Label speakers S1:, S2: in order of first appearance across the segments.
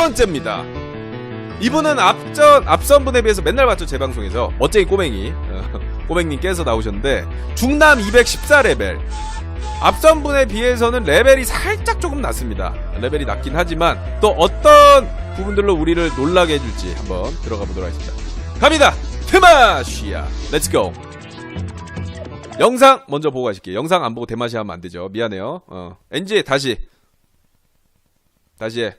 S1: 번째입니다. 이분은 앞전 앞선 분에 비해서 맨날 봤죠 제 방송에서 멋쟁이 꼬맹이 어, 꼬맹님께서 나오셨는데 중남 214레벨 앞선 분에 비해서는 레벨이 살짝 조금 낮습니다. 레벨이 낮긴 하지만 또 어떤 부분들로 우리를 놀라게 해줄지 한번 들어가 보도록 하겠습니다. 갑니다. 테마시아 렛츠고. 영상 먼저 보고 가실게요. 영상 안 보고 대마시아 하면 안 되죠. 미안해요. 어. NG 다시 다시 해.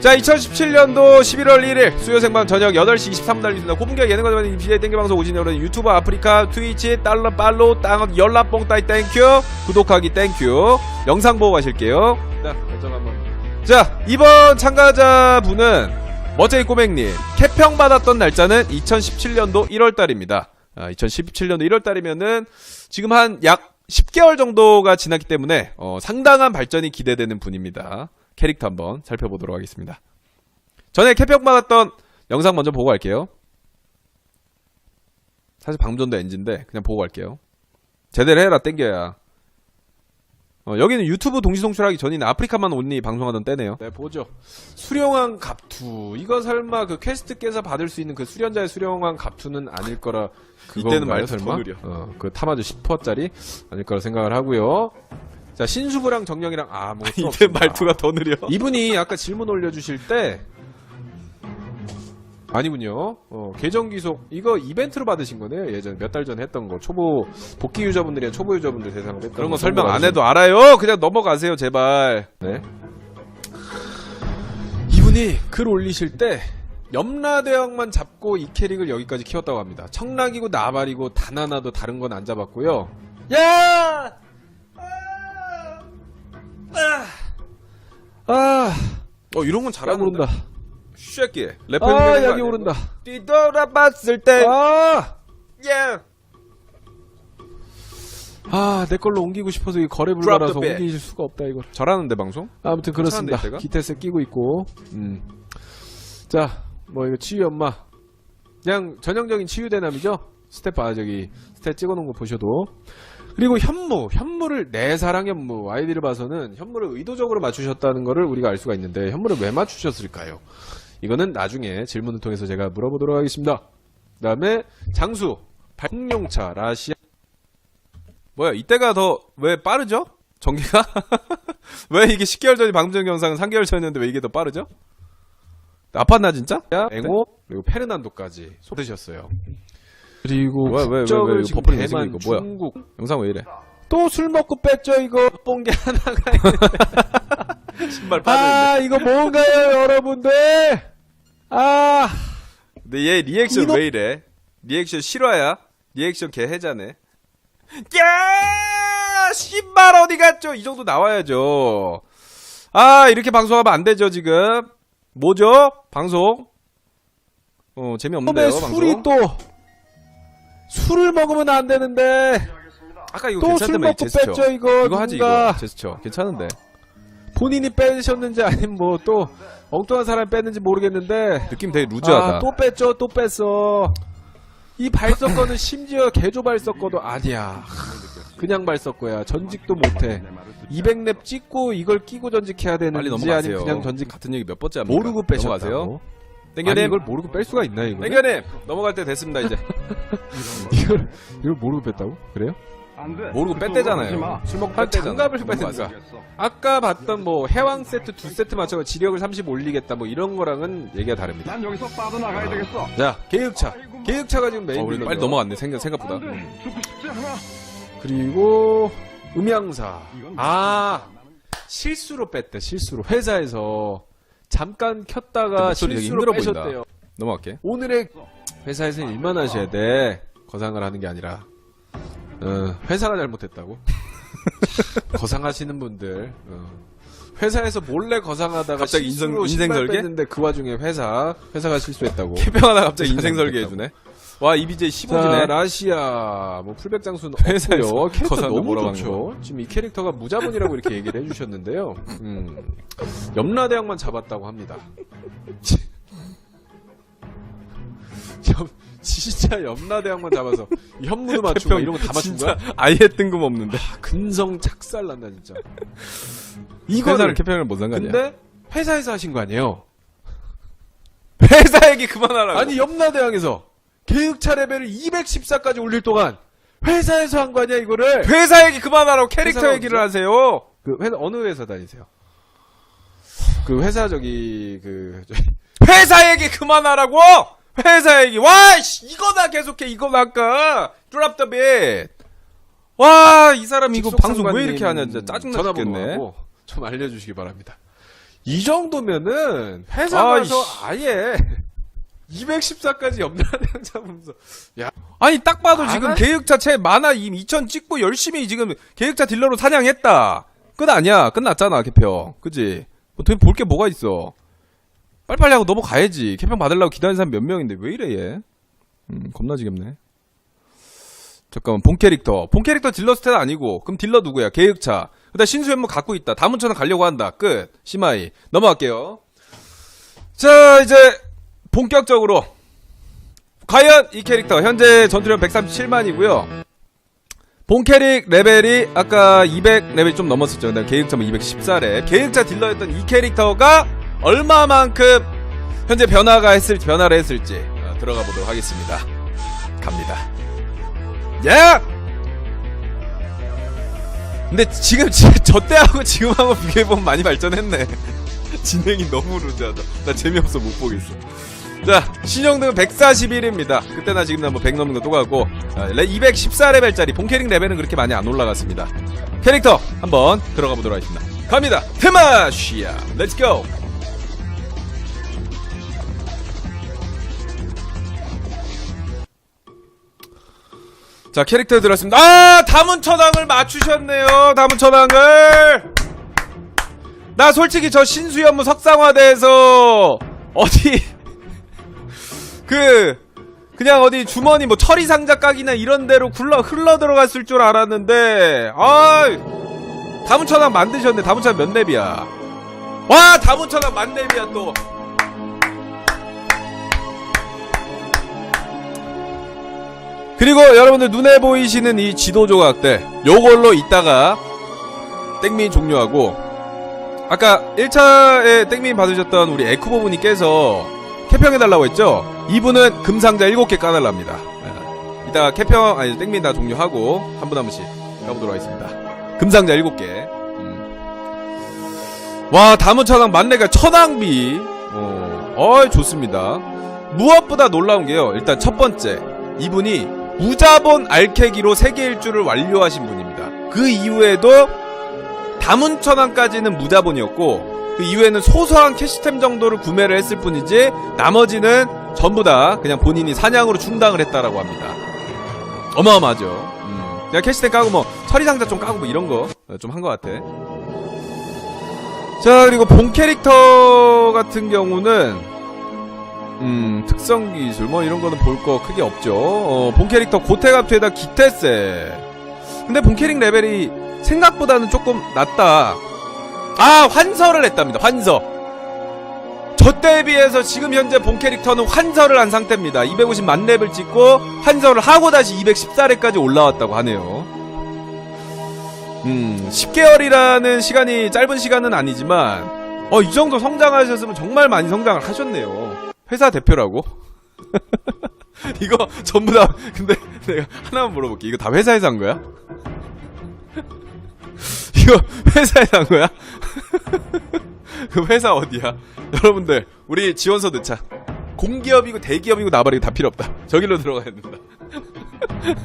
S1: 자, 2017년도 11월 1일 수요 생방 저녁 8시 23분 달리습니다. 고분격 예능과 관련 임시의 땡겨 방송 오신 여러분 유튜브 아프리카 트위치 달러 팔로 땅 연락봉 따이 땡큐 구독하기 땡큐 영상 보고 가실게요. 자, 결정 한번. 자, 이번 참가자분은 멋쟁이 꼬맹님 캐평 받았던 날짜는 2017년도 1월 달입니다. 아, 2017년도 1월 달이면은 지금 한 약 10개월 정도가 지났기 때문에 어, 상당한 발전이 기대되는 분입니다. 캐릭터 한번 살펴보도록 하겠습니다. 전에 캐평 받았던 영상 먼저 보고 갈게요. 사실 방금 전도 엔진데 그냥 보고 갈게요. 제대로 해라 땡겨야. 어, 여기는 유튜브 동시 송출하기 전인 아프리카만 온리 방송하던 때네요. 네, 보죠. 수령왕 갑투. 이거 설마 그 퀘스트께서 받을 수 있는 그 수련자의 수령왕 갑투는 아닐 거라. 이때는 말도 설마? 어, 그 타마즈 10%짜리 아닐 거라 생각을 하고요. 자, 신수부랑 정령이랑 아, 뭐 이때 말투가 더 느려. 이분이 아까 질문 올려주실 때 아니군요. 어, 계정 귀속 이거 이벤트로 받으신 거네요. 예전 몇 달 전에 했던 거 초보 복귀 유저분들이랑 초보 유저분들 대상으로 했던 그런 거 설명 안 해도 알아요. 그냥 넘어가세요, 제발. 네. 이분이 글 올리실 때 염라대왕만 잡고 이 캐릭을 여기까지 키웠다고 합니다. 청락이고 나발이고 단 하나도 다른 건 안 잡았고요. 야! 아, 어 이런
S2: 건약
S1: 잘하는
S2: 오른다.
S1: 쉐끼 래퍼
S2: 아, 약이 오른다.
S1: 뒤돌아봤을 때
S2: 아!
S1: 예.
S2: 아, 내 걸로 옮기고 싶어서 이 거래 불가라서
S1: the.
S2: 옮기실 수가 없다, 이걸.
S1: 잘하는데 방송?
S2: 아무튼 그렇습니다.
S1: 괜찮은데, 이때가?
S2: 기태스 끼고 있고. 음. 자, 뭐 이거 치유 엄마. 그냥 전형적인 치유 대남이죠? 스텝 아 저기 스텝 찍어놓은 거 보셔도. 그리고 현무, 현무를 내 사랑 현무 아이디를 봐서는 현무를 의도적으로 맞추셨다는 거를 우리가 알 수가 있는데 현무를 왜 맞추셨을까요? 이거는 나중에 질문을 통해서 제가 물어보도록 하겠습니다. 그다음에 장수, 발용차 라시아
S1: 뭐야 이때가 더 왜 빠르죠? 전개가? 왜 이게 10개월 전이 방금 전 영상은 3개월 전이었는데 왜 이게 더 빠르죠? 아팠나 진짜?
S2: 앵호 그리고 페르난도까지 쏟으셨어요. 그리고
S1: 뭐야, 왜, 왜, 왜, 이거
S2: 지금
S1: 버퍼링
S2: 대만,
S1: 이거 뭐야?
S2: 중국.
S1: 영상 왜 이래?
S2: 또 술 먹고 뺐죠 이거?
S1: 본게 하나가 있는데. 신발 빠져있네
S2: 아 이거 뭔가요 여러분들? 아.
S1: 근데 얘 리액션
S2: 이거-
S1: 왜 이래? 리액션 실화야? 리액션 개 해자네. 야! 신발 어디 갔죠? 이 정도 나와야죠. 아 이렇게 방송하면 안 되죠 지금? 뭐죠? 방송? 어 재미없는데요 방송
S2: 술이 또 술을 먹으면 안 되는데.
S1: 아까 이거
S2: 또 술
S1: 괜찮다며 이
S2: 먹고
S1: 제스처.
S2: 뺐죠 이거
S1: 이거 하지
S2: 누군가.
S1: 이거 제스처. 괜찮은데.
S2: 본인이 빼셨는지 아니면 뭐 또 엉뚱한 사람이 뺐는지 모르겠는데.
S1: 느낌 되게 루즈하다.
S2: 아, 또 뺐죠 또 뺐어. 이 발석거는 심지어 개조 발석거도 아니야. 그냥 발석거야. 전직도 못해. 200렙 찍고 이걸 끼고 전직해야 되는지
S1: 넘어가세요.
S2: 아니면 그냥 전직
S1: 같은 얘기 몇 번째 합니까?
S2: 모르고 빼셨다고.
S1: 넘어가세요 땡겨님
S2: 이걸 모르고 뺄 수가 있나 이거
S1: 땡겨님 넘어갈 때 됐습니다 이제.
S2: 이걸 이걸 모르고 뺐다고? 그래요?
S1: 모르고 뺐대잖아요. 술 먹고
S2: 아,
S1: 뺐대잖아
S2: 장갑을. 뺐으니까 아까 봤던 뭐 해왕 세트 두 세트 맞춰서 지력을 30 올리겠다 뭐 이런 거랑은 얘기가 다릅니다.
S3: 난 여기서 빠져나가야 되겠어.
S2: 자 계획차. 계획차가 지금 메인
S1: 어, 우리
S2: 빌런이요.
S1: 빨리 넘어갔네 생각, 생각보다.
S3: 안 돼.
S1: 음.
S3: 죽고 싶지 않아.
S2: 그리고 음향사. 아 실수로 뺐대 실수로. 회사에서 잠깐 켰다가 실수로
S1: 힘들어 보인다.
S2: 빼셨대요.
S1: 넘어갈게.
S2: 오늘의 회사에서 일만 하셔야 돼. 거상을 하는 게 아니라. 어, 회사가 잘못했다고? 거상하시는 분들. 어. 회사에서 몰래 거상하다가
S1: 갑자기 인생- 인생 설계?
S2: 뺐는데 그 와중에 회사 회사가 실수했다고.
S1: 캐평 하나 갑자기 인생
S2: 잘
S1: 설계
S2: 됐다고.
S1: 해주네 와 이비제
S2: 자,
S1: 15주네
S2: 라시아, 뭐 풀백 장수는 없고요. 캐릭터 너무 좋죠. 지금 이 캐릭터가 무자본이라고 이렇게 얘기를 해주셨는데요. 음, 염라대왕만 잡았다고 합니다. 염, 진짜 염라대왕만 잡아서 현무도 맞추고 이런 거 다 맞춘 거야?
S1: 아예 뜬금없는데.
S2: 근성 착살난다 진짜.
S1: 이거를
S2: 이거를
S1: 캐평이랑 뭔 상관이야?
S2: 근데 회사에서 하신 거 아니에요?
S1: 회사 얘기 그만하라고.
S2: 아니 염라대왕에서 계획차 레벨을 214까지 올릴 동안 회사에서 한 거 아니야 이거를?
S1: 회사 얘기 그만하라고 캐릭터
S2: 회사가
S1: 얘기를? 하세요.
S2: 그 회사 어느 회사 다니세요? 그 회사 저기 그 저-
S1: 회사 얘기 그만하라고! 회사 얘기. 와, 씨, 이거나 계속해, 이거나 아까. 드랍 더 빗. 와, 이 사람 이거 방송 왜 이렇게 하냐, 진짜 짜증나 죽겠네.
S2: 전화번호하고 좀 알려주시기 바랍니다. 이 정도면은 회사
S1: 아이씨.
S2: 가서 아예 214까지 염라대왕 잡으면서
S1: 아니, 딱 봐도 지금? 계획차 채임2000 찍고 열심히 지금 계획차 딜러로 사냥했다. 끝 아니야. 끝났잖아, 개평. 그지? 뭐, 볼게 뭐가 있어. 빨리빨리 하고 넘어가야지. 개평 받으려고 기다리는 사람 몇 명인데, 왜 이래, 얘? 음, 겁나 지겹네. 잠깐만, 본 캐릭터. 본 캐릭터 딜러 스탯 아니고, 그럼 딜러 누구야? 계획차. 그 다음 신수현무 갖고 있다. 다문천은 가려고 한다. 끝. 시마이. 넘어갈게요. 자, 이제, 본격적으로. 과연 이 캐릭터, 현재 전투력 137만이고요. 본 캐릭 레벨이 아까 200 레벨 좀 넘었었죠. 그다음 계획차만 214렙. 계획차 딜러였던 이 캐릭터가 얼마만큼 현재 변화가 했을 변화를 했을지 어, 들어가 보도록 하겠습니다. 갑니다. 예! 근데 지금 지- 저 때하고 지금하고 비교해 보면 많이 발전했네. 진행이 너무 루즈하다. 나 재미없어 못 보겠어. 자, 신용등은 141입니다. 그때나 지금나 뭐 100 넘는 거 똑같고, 아, 214레벨짜리 본캐릭 레벨은 그렇게 많이 안 올라갔습니다. 캐릭터 한번 들어가 보도록 하겠습니다. 갑니다. 테마시아, 렛츠 고! 자, 캐릭터 들었습니다. 아, 다문천왕을 맞추셨네요. 다문천왕을. 나 솔직히 저 신수연무 석상화대에서 어디 그 그냥 어디 주머니 뭐 처리 상자 각이나 이런 데로 굴러 흘러 들어갔을 줄 알았는데 아 다문천왕 만드셨네. 다문천왕 몇 렙이야? 와 다문천왕 만 렙이야 또. 그리고 여러분들 눈에 보이시는 이 지도 조각들 요걸로 이따가 땡민 종료하고 아까 1차에 땡민 받으셨던 우리 에쿠보분이께서 캐평해달라고 했죠? 이분은 금상자 7개 까달랍니다. 예. 이따가 캐평, 아니, 땡민 다 종료하고, 한 분 한 분씩 가보도록 하겠습니다. 금상자 7개. 음. 와, 다문천왕 만내가 천왕비. 어, 어이, 좋습니다. 무엇보다 놀라운 게요. 일단 첫 번째. 이분이 무자본 알캐기로 세계 일주를 완료하신 분입니다. 그 이후에도 다문천왕까지는 무자본이었고 그 이후에는 소소한 캐시템 정도를 구매를 했을 뿐이지 나머지는 전부 다 그냥 본인이 사냥으로 충당을 했다라고 합니다. 어마어마하죠. 음. 그냥 캐시템 까고 뭐 처리상자 좀 까고 뭐 이런 거 좀 한 것 같아. 자 그리고 본 캐릭터 같은 경우는 음 특성 기술 뭐 이런 거는 볼 거 크게 없죠. 어, 본 캐릭터 고테갑투에다 기테세. 근데 본 캐릭 레벨이 생각보다는 조금 낮다. 아, 환서를 했답니다. 환서. 저 때에 비해서 지금 현재 본 캐릭터는 환서를 한 상태입니다. 250 만 렙을 찍고 환서를 하고 다시 214렙까지 올라왔다고 하네요. 음, 10개월이라는 시간이 짧은 시간은 아니지만 어, 이 정도 성장하셨으면 정말 많이 성장을 하셨네요. 회사 대표라고? 이거 전부 다 근데 내가 하나만 물어볼게. 이거 다 회사에서 한 거야? 이거 회사에서 한 거야? 그 회사 어디야? 여러분들 우리 지원서 넣자 공기업이고 대기업이고 나발이고 다 필요 없다 저기로 들어가야 된다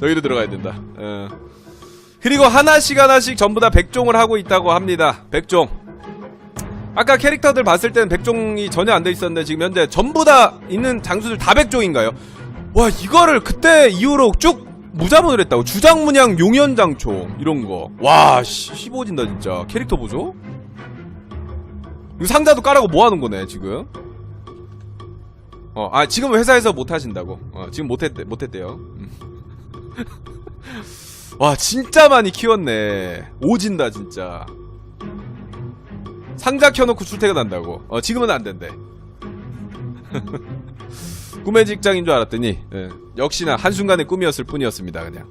S1: 저기로 들어가야 된다 어. 그리고 하나씩 하나씩 전부 다 백종을 하고 있다고 합니다 백종 아까 캐릭터들 봤을 때는 백종이 전혀 안 돼 있었는데 지금 현재 전부 다 있는 장수들 다 백종인가요? 와 이거를 그때 이후로 쭉 무자본을 했다고? 주장문양 용현장초 이런거. 와 씹어진다 진짜. 캐릭터 보죠? 이 상자도 까라고 뭐하는거네 지금? 어, 아 지금 회사에서 못하신다고. 어, 지금 못했대, 못했대요. 음. 와 진짜 많이 키웠네. 오진다 진짜. 상자 켜놓고 출퇴근한다고. 어 지금은 안된대. 꿈의 직장인 줄 알았더니 예, 역시나 한순간의 꿈이었을 뿐이었습니다 그냥.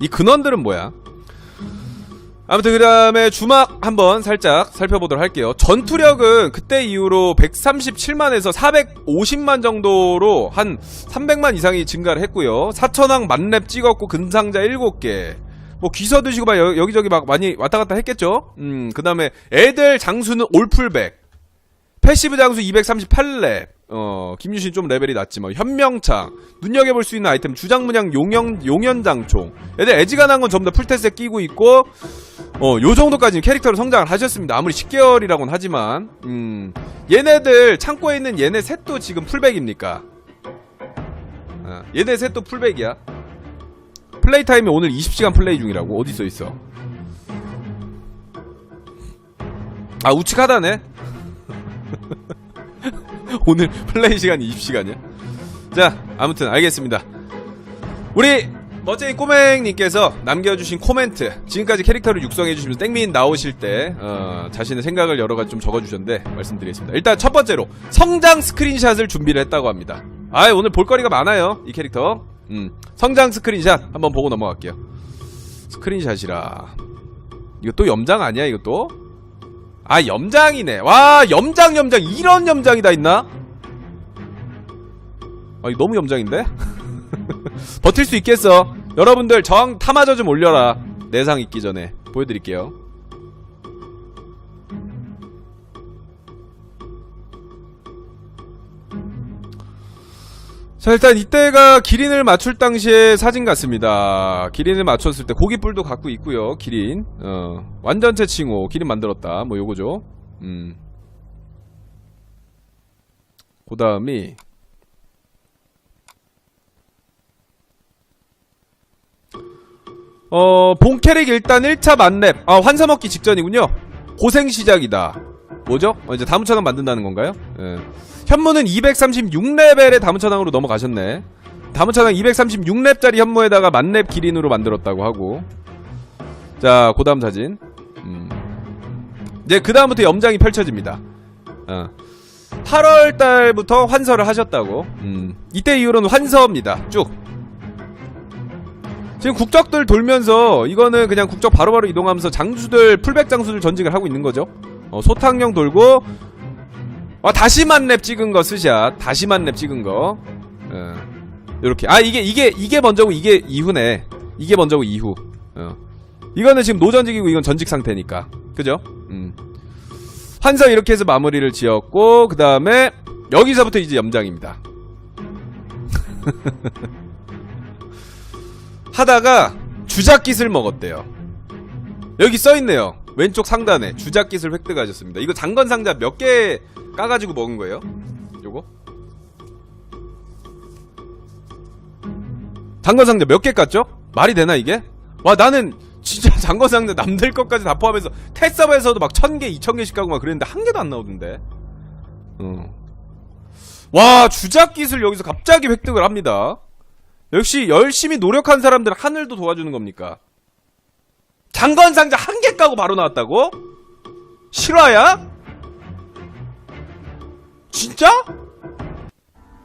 S1: 이 근원들은 뭐야? 아무튼 그 다음에 주막 한번 살짝 살펴보도록 할게요. 전투력은 그때 이후로 137만에서 450만 정도로 한 300만 이상이 증가를 했고요. 4천왕 만렙 찍었고 금상자 7개. 뭐 기서 드시고 막 여, 기저기막 많이 왔다갔다 했겠죠? 음그 다음에 애들 장수는 올풀백. 패시브 장수 238렙. 어, 김유신 좀 레벨이 낮지만 뭐. 현명창 눈여겨볼 수 있는 아이템. 주장문양 용영 용현장총. 애들 애지간한 건 전부 다 풀테스에 끼고 있고 어 요정도까지는 캐릭터로 성장을 하셨습니다. 아무리 10개월이라고는 하지만 음 얘네들 창고에 있는 얘네 셋도 지금 풀백입니까? 어, 얘네 셋도 풀백이야. 플레이 타임이 오늘 20시간 플레이 중이라고. 어디 써있어? 아 우측 하단에? 오늘 플레이 시간 20시간이야? 자, 아무튼 알겠습니다. 우리 멋쟁이 꼬맹님께서 남겨주신 코멘트 지금까지 캐릭터를 육성해주시면서 땡민 나오실 때 어, 자신의 생각을 여러가지 좀 적어주셨는데 말씀드리겠습니다 일단 첫번째로 성장 스크린샷을 준비를 했다고 합니다 아 오늘 볼거리가 많아요 이 캐릭터 음, 성장 스크린샷 한번 보고 넘어갈게요 스크린샷이라 이거 또 염장 아니야 이것도? 아 염장이네. 와 염장 염장. 이런 염장이 다 있나? 아 이거 너무 염장인데? 버틸 수 있겠어. 여러분들 정 타마저 좀 올려라. 내상 있기 전에. 보여드릴게요. 자 일단 이때가 기린을 맞출 당시의 사진 같습니다. 기린을 맞췄을 때 고깃불도 갖고 있고요 기린. 어, 완전체 칭호 기린 만들었다. 뭐 요거죠. 음그 다음이 어 본캐릭 일단 1차 만렙 아 환사 먹기 직전이군요. 고생 시작이다. 뭐죠? 어, 이제 다음차가 만든다는 건가요? 예. 현무는 236레벨의 다문차당으로 넘어가셨네. 다문차당 236렙짜리 현무에다가 만렙 기린으로 만들었다고 하고. 자그 다음 사진. 음. 이제 그 다음부터 염장이 펼쳐집니다. 어. 8월 달부터 환서를 하셨다고. 음. 이때 이후로는 환서입니다. 쭉. 지금 국적들 돌면서 이거는 그냥 국적 바로바로 이동하면서 장수들 풀백 장수들 전직을 하고 있는 거죠. 어, 소탕령 돌고 어, 아 다시만 랩 찍은 거 스샷. 다시만 랩 찍은 거. 어, 이렇게. 아 이게 이게 이게 먼저고 이게 이후네. 이게 먼저고 이후. 어. 이거는 지금 노전직이고 이건 전직 상태니까. 그죠? 음. 한서 이렇게 해서 마무리를 지었고 그 다음에 여기서부터 이제 염장입니다. 하다가 주작깃을 먹었대요. 여기 써있네요. 왼쪽 상단에 주작깃을 획득하셨습니다. 이거 장건 상자 몇개 까가지고 먹은 거예요 요거 장건상자 몇 개 깠죠? 말이 되나 이게? 와 나는 진짜 장건상자 남들 것까지 다 포함해서 테스바에서도 막 1000개 2000개씩 까고 막 그랬는데 한 개도 안 나오던데 음. 와 주작 기술 여기서 갑자기 획득을 합니다 역시 열심히 노력한 사람들은 하늘도 도와주는 겁니까 장건상자 한 개 까고 바로 나왔다고? 실화야? 진짜?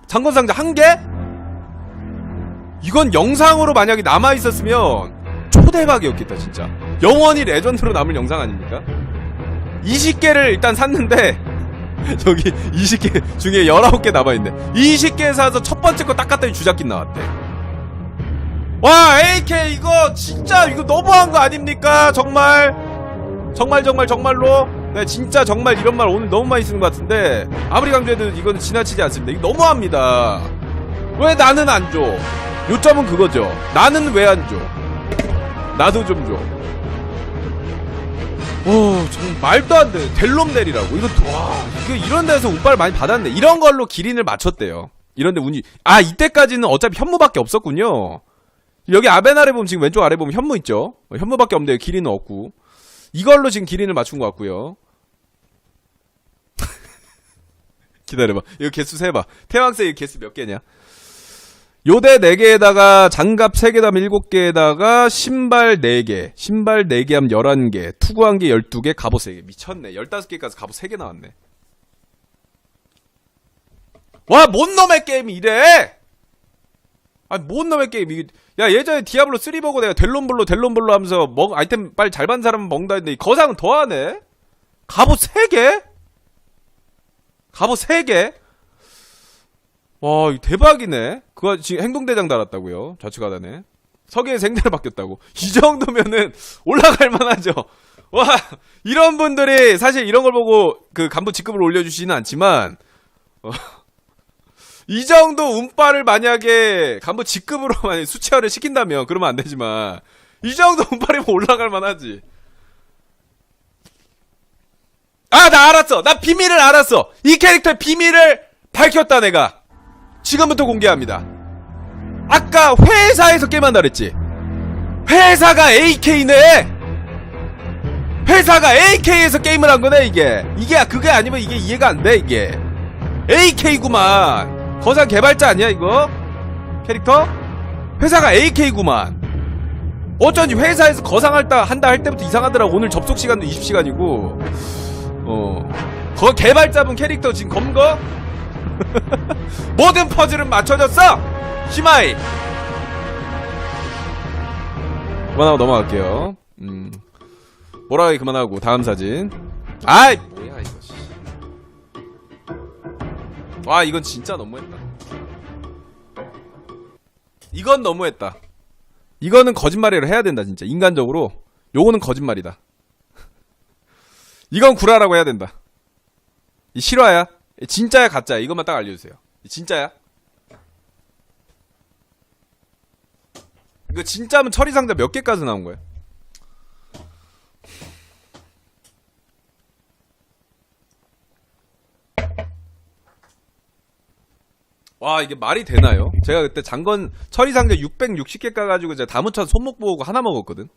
S1: 장건상자 한 개? 이건 영상으로 만약에 남아있었으면 초대박이었겠다 진짜 영원히 레전드로 남을 영상 아닙니까? 20개를 일단 샀는데 저기 20개 중에 19개 남아있네 20개 사서 첫 번째 거 닦았더니 주작긴 나왔대 와 AK 이거 진짜 이거 너무한 거 아닙니까 정말 정말 정말 정말로 네, 진짜 정말 이런 말 오늘 너무 많이 쓰는 것 같은데 아무리 강조해도 이건 지나치지 않습니다. 이거 너무합니다. 왜 나는 안 줘? 요점은 그거죠. 나는 왜 안 줘? 나도 좀 줘. 오, 정말 말도 안 돼. 델롬 내리라고. 이거 와, 이거 이런 데서 운빨 많이 받았네. 이런 걸로 기린을 맞췄대요. 이런데 운이 아 이때까지는 어차피 현무밖에 없었군요. 여기 아베나를 보면 지금 왼쪽 아래 보면 현무 있죠. 현무밖에 없는데 기린은 없고 이걸로 지금 기린을 맞춘 것 같고요. 기다려봐. 이거 개수 세봐. 태왕새 이 개수 몇 개냐? 요대 4개에다가 장갑 3개 하면 7개에다가 신발 4개, 신발 4개 하면 11개, 투구 한개 12개, 갑옷 3개. 미쳤네. 15개까지 갑옷 3개 나왔네. 와, 뭔 놈의 게임이 이래! 아니, 뭔 놈의 게임이. 야, 예전에 디아블로 3 보고 내가 델론블로, 델론블로 하면서 먹, 아이템 빨리 잘 반 사람은 먹는다 했는데, 거상 더하네? 갑옷 3개? 갑옷 3개? 와, 대박이네. 그거 지금 행동대장 달았다고요. 좌측 하단에. 서기의 생대를 바뀌었다고. 이 정도면은 올라갈 만하죠. 와, 이런 분들이 사실 이런 걸 보고 그 간부 직급을 올려주지는 않지만, 어, 이 정도 운빨을 만약에 간부 직급으로 만약 수치화를 시킨다면 그러면 안 되지만, 이 정도 운빨이면 올라갈 만하지. 아, 나 알았어! 나 비밀을 알았어! 이 캐릭터의 비밀을 밝혔다, 내가! 지금부터 공개합니다. 아까 회사에서 게임한다 그랬지? 회사가 AK네! 회사가 AK에서 게임을 한 거네, 이게. 이게, 그게 아니면 이게 이해가 안 돼, 이게. AK구만. 거상 개발자 아니야, 이거? 캐릭터? 회사가 AK구만. 어쩐지 회사에서 거상할다, 한다 할 때부터 이상하더라고. 오늘 접속 시간도 20시간이고. 어. 거 개발자분 캐릭터 지금 검거? 모든 퍼즐은 맞춰졌어! 시마이! 그만하고 넘어갈게요. 음. 뭐라고 그만하고, 다음 사진. 아이! 뭐야, 이거, 씨. 와, 이건 진짜 너무했다. 이건 너무했다. 이거는 거짓말이라 해야 된다, 진짜. 인간적으로. 요거는 거짓말이다. 이건 구라라고 해야 된다. 이 실화야. 진짜야, 가짜야. 이것만 딱 알려주세요. 이 진짜야. 이거 진짜면 처리 상자 몇 개까지 나온 거야? 와 이게 말이 되나요? 제가 그때 장건 처리 상자 660개 까가지고 제가 다 묻혀서 손목 보고 하나 먹었거든.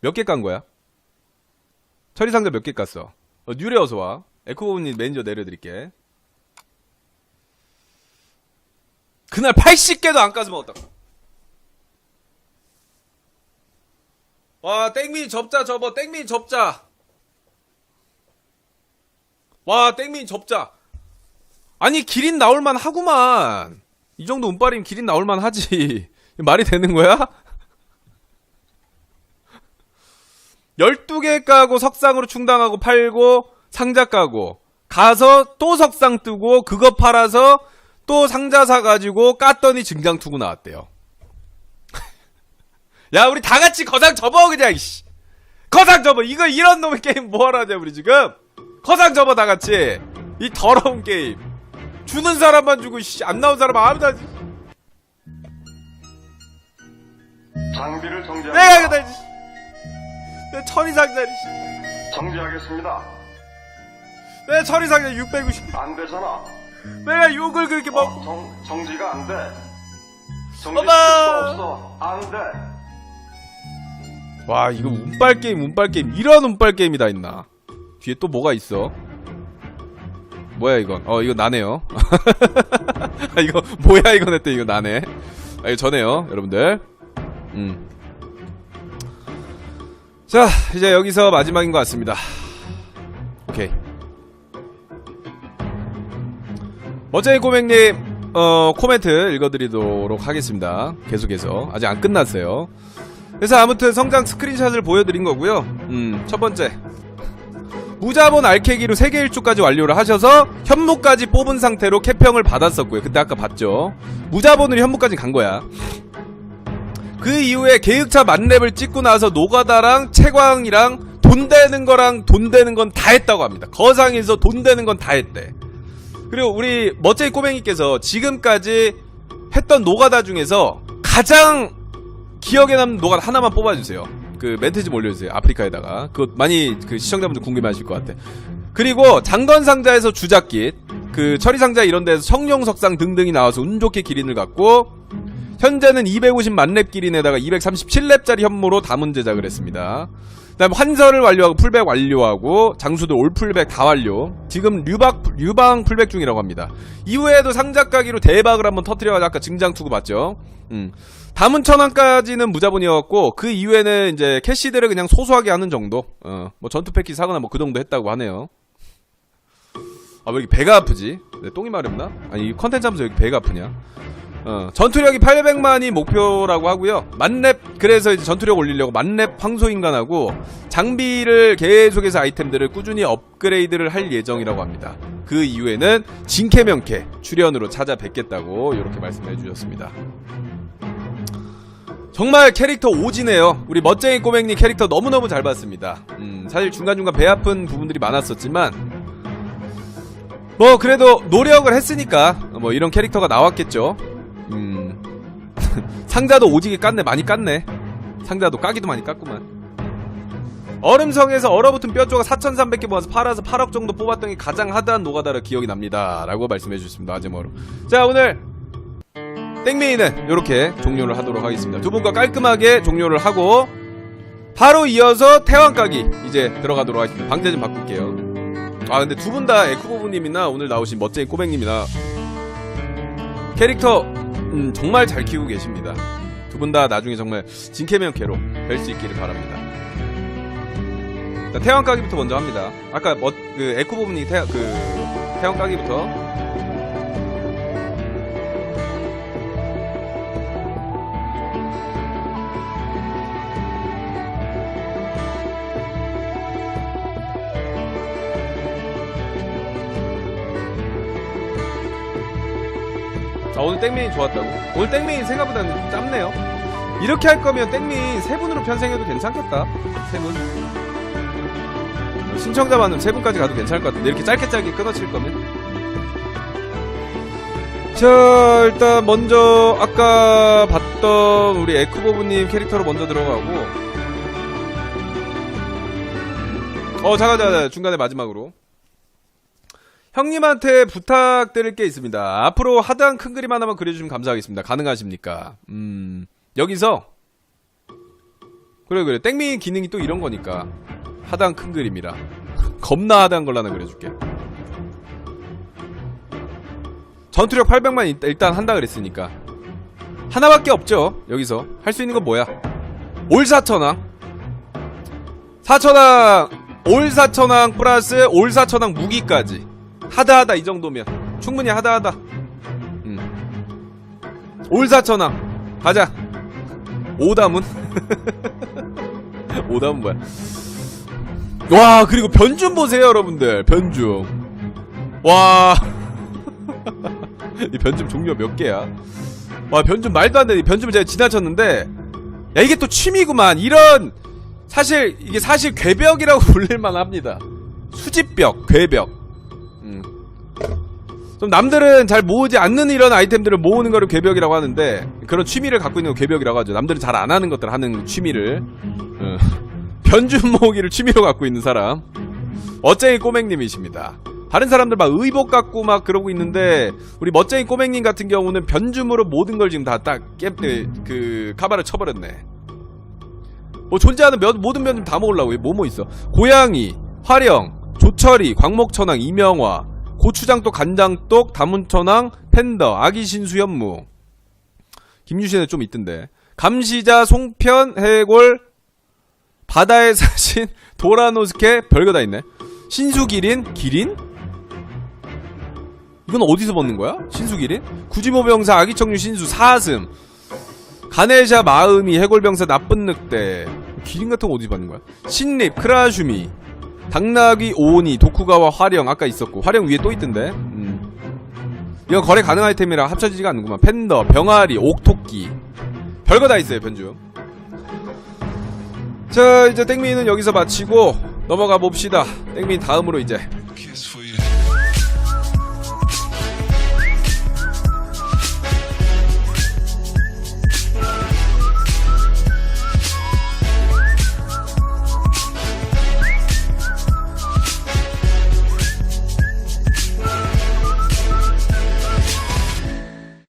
S1: 몇 개 깐 거야? 처리 상자 몇 개 깠어? 어, 뉴레 어서 와. 에코보님 매니저 내려드릴게. 그날 80개도 안 까서 먹었다. 와, 땡민이 접자, 접어. 땡민이 접자. 와, 땡민이 접자. 아니, 기린 나올만 하구만. 이 정도 운빨이면 기린 나올만 하지. 말이 되는 거야? 12개 까고 석상으로 충당하고 팔고 상자 까고 가서 또 석상 뜨고 그거 팔아서 또 상자 사가지고 깠더니 증장 투구 나왔대요. 야 우리 다 같이 거상 접어 그냥 씨. 거상 접어 이거 이런 놈의 게임 뭐하러 하냐 우리 지금 거상 접어 다 같이 이 더러운 게임 주는 사람만 주고 씨, 안 나온 사람 아무도 안 주-
S3: 장비를 정지합니다.
S1: 내가 그다 씨. 내 천이상자리 씨.
S3: 정지하겠습니다.
S1: 내 천이상자 690
S3: 안 되잖아.
S1: 내가 욕을 그렇게
S3: 어, 정, 정지가 안 돼.
S1: 엄마!
S3: 수 없어. 안 돼.
S1: 와 이거 운빨 게임 운빨 게임 이런 운빨 게임이 다 있나 뒤에 또 뭐가 있어 뭐야 이건 어 이거 나네요 아, 이거 뭐야 이건 했더니 이거 나네 아 이거 저네요 여러분들 음. 자 이제 여기서 마지막인 것 같습니다 오케이 어제 꼬맹님 어 코멘트 읽어드리도록 하겠습니다 계속해서 아직 안 끝났어요 그래서 아무튼 성장 스크린샷을 보여드린 거고요. 음, 첫 번째. 무자본 알캐기로 세계 일주까지 완료를 하셔서 현무까지 뽑은 상태로 캐평을 받았었고요. 그때 아까 봤죠. 무자본으로 현무까지 간 거야. 그 이후에 계획차 만렙을 찍고 나서 노가다랑 채광이랑 돈 되는 거랑 돈 되는 건 다 했다고 합니다. 거상에서 돈 되는 건 다 했대. 그리고 우리 멋쟁이 꼬맹이께서 지금까지 했던 노가다 중에서 가장 기억에 남는 노가 하나만 뽑아주세요. 그 멘트 좀 올려주세요. 아프리카에다가 그거 많이 그 시청자분들 궁금해하실 것 같아. 그리고 장건 상자에서 주작깃, 그 처리 상자 이런 데서 성령 석상 등등이 나와서 운 좋게 기린을 갖고 현재는 250 만렙 기린에다가 237렙짜리 현무로 담은 제작을 했습니다. 그다음 환설을 완료하고 풀백 완료하고 장수도 올 풀백 다 완료. 지금 류박 류방 풀백 중이라고 합니다. 이후에도 상자 가기로 대박을 한번 터트려가지고 아까 증장 투구 봤죠. 음. 담은 천왕까지는 무자본이었고 그 이후에는 이제 캐시들을 그냥 소소하게 하는 정도. 어, 뭐 전투 패키지 사거나 뭐 그 정도 했다고 하네요. 아 왜 이렇게 배가 아프지? 내 똥이 마렵나? 아니 이 컨텐츠 하면서 왜 이렇게 배가 아프냐? 어, 전투력이 800만이 목표라고 하고요. 만렙 그래서 이제 전투력 올리려고 만렙 황소인간하고 장비를 계속해서 아이템들을 꾸준히 업그레이드를 할 예정이라고 합니다. 그 이후에는 진캐명캐 출연으로 찾아뵙겠다고 이렇게 말씀해 주셨습니다. 정말 캐릭터 오지네요. 우리 멋쟁이 꼬맹님 캐릭터 너무너무 잘 봤습니다. 음, 사실 중간중간 배 아픈 부분들이 많았었지만 뭐 그래도 노력을 했으니까 뭐 이런 캐릭터가 나왔겠죠. 음. 상자도 오지게 깠네. 많이 깠네. 상자도 까기도 많이 깠구만. 얼음성에서 얼어붙은 뼈 조각 4,300개 모아서 팔아서 8억 정도 뽑았던 게 가장 하드한 노가다라 기억이 납니다. 라고 말씀해 주셨습니다. 마지막으로. 자, 오늘 땡메이는 이렇게 종료를 하도록 하겠습니다. 두 분과 깔끔하게 종료를 하고 바로 이어서 태왕 까기 이제 들어가도록 하겠습니다. 방제 좀 바꿀게요. 아 근데 두 분 다 에쿠보부님이나 오늘 나오신 멋쟁이 꼬맹님이나 캐릭터 음, 정말 잘 키우고 계십니다. 두 분 다 나중에 정말 진캐면캐로 뵐 수 있기를 바랍니다. 자, 태왕 까기부터 먼저 합니다. 아까 뭐, 그 에쿠보부님 태, 그 태왕 까기부터 아 오늘 땡메인 좋았다고? 오늘 땡메인 생각보다는 좀 짧네요. 이렇게 할 거면 땡메인 세 분으로 편성해도 괜찮겠다. 세 분. 신청자 많으면 세 분까지 가도 괜찮을 것 같은데 이렇게 짧게 짧게 끊어칠 거면. 자 일단 먼저 아까 봤던 우리 에쿠보부님 캐릭터로 먼저 들어가고. 어 잠깐 잠깐 중간에 마지막으로. 형님한테 부탁드릴 게 있습니다. 앞으로 하드한 큰 그림 하나만 그려주시면 감사하겠습니다. 가능하십니까? 음, 여기서. 그래, 그래. 땡미 기능이 또 이런 거니까. 하드한 큰 그림이라. 겁나 하드한 걸로 하나 그려줄게. 전투력 800만 일- 일단 한다 그랬으니까. 하나밖에 없죠. 여기서. 할 수 있는 건 뭐야? 올사천왕. 사천왕. 올사천왕 플러스 올사천왕 무기까지. 하다하다 이 정도면. 충분히 하다하다. 음. 올사천왕. 가자. 오담은 오담은 뭐야? 와 그리고 변줌 보세요 여러분들. 변줌 와이 변줌 종류가 몇 개야? 와 변줌 말도 안 되네 변줌을 제가 지나쳤는데. 야 이게 또 취미구만. 이런. 사실 이게 사실 괴벽이라고 불릴만 합니다. 수집벽 괴벽. 음. 좀 남들은 잘 모으지 않는 이런 아이템들을 모으는 거를 괴벽이라고 하는데 그런 취미를 갖고 있는 거 괴벽이라고 하죠. 남들은 잘 안 하는 것들 하는 취미를 어. 변준 모으기를 취미로 갖고 있는 사람 멋쟁이 꼬맹님이십니다. 다른 사람들 막 의복 갖고 막 그러고 있는데 우리 멋쟁이 꼬맹님 같은 경우는 변줌으로 모든 걸 지금 다딱그 카바를 쳐버렸네. 뭐 존재하는 몇, 모든 변좀 다 모으려고 뭐뭐 있어. 고양이, 화령, 조철이, 광목천왕, 이명화, 고추장독, 간장독, 다문천왕, 팬더, 아기신수 현무. 김유신에 좀 있던데. 감시자, 송편, 해골, 바다에 사신, 도라노스케, 별거 다 있네. 신수기린, 기린? 이건 어디서 벗는 거야? 신수기린? 구지모병사, 아기청류, 신수, 사슴. 가네샤, 마음이, 해골병사, 나쁜 늑대. 기린 같은 거 어디서 받는 거야? 신립, 크라슈미. 당나귀, 오니, 도쿠가와 화령 아까 있었고 화령 위에 또 있던데. 음. 이건 거래 가능 아이템이라 합쳐지지가 않는구만. 팬더, 병아리, 옥토끼. 별거 다 있어요, 변주. 자, 이제 땡미는 여기서 마치고 넘어가 봅시다. 땡미 다음으로 이제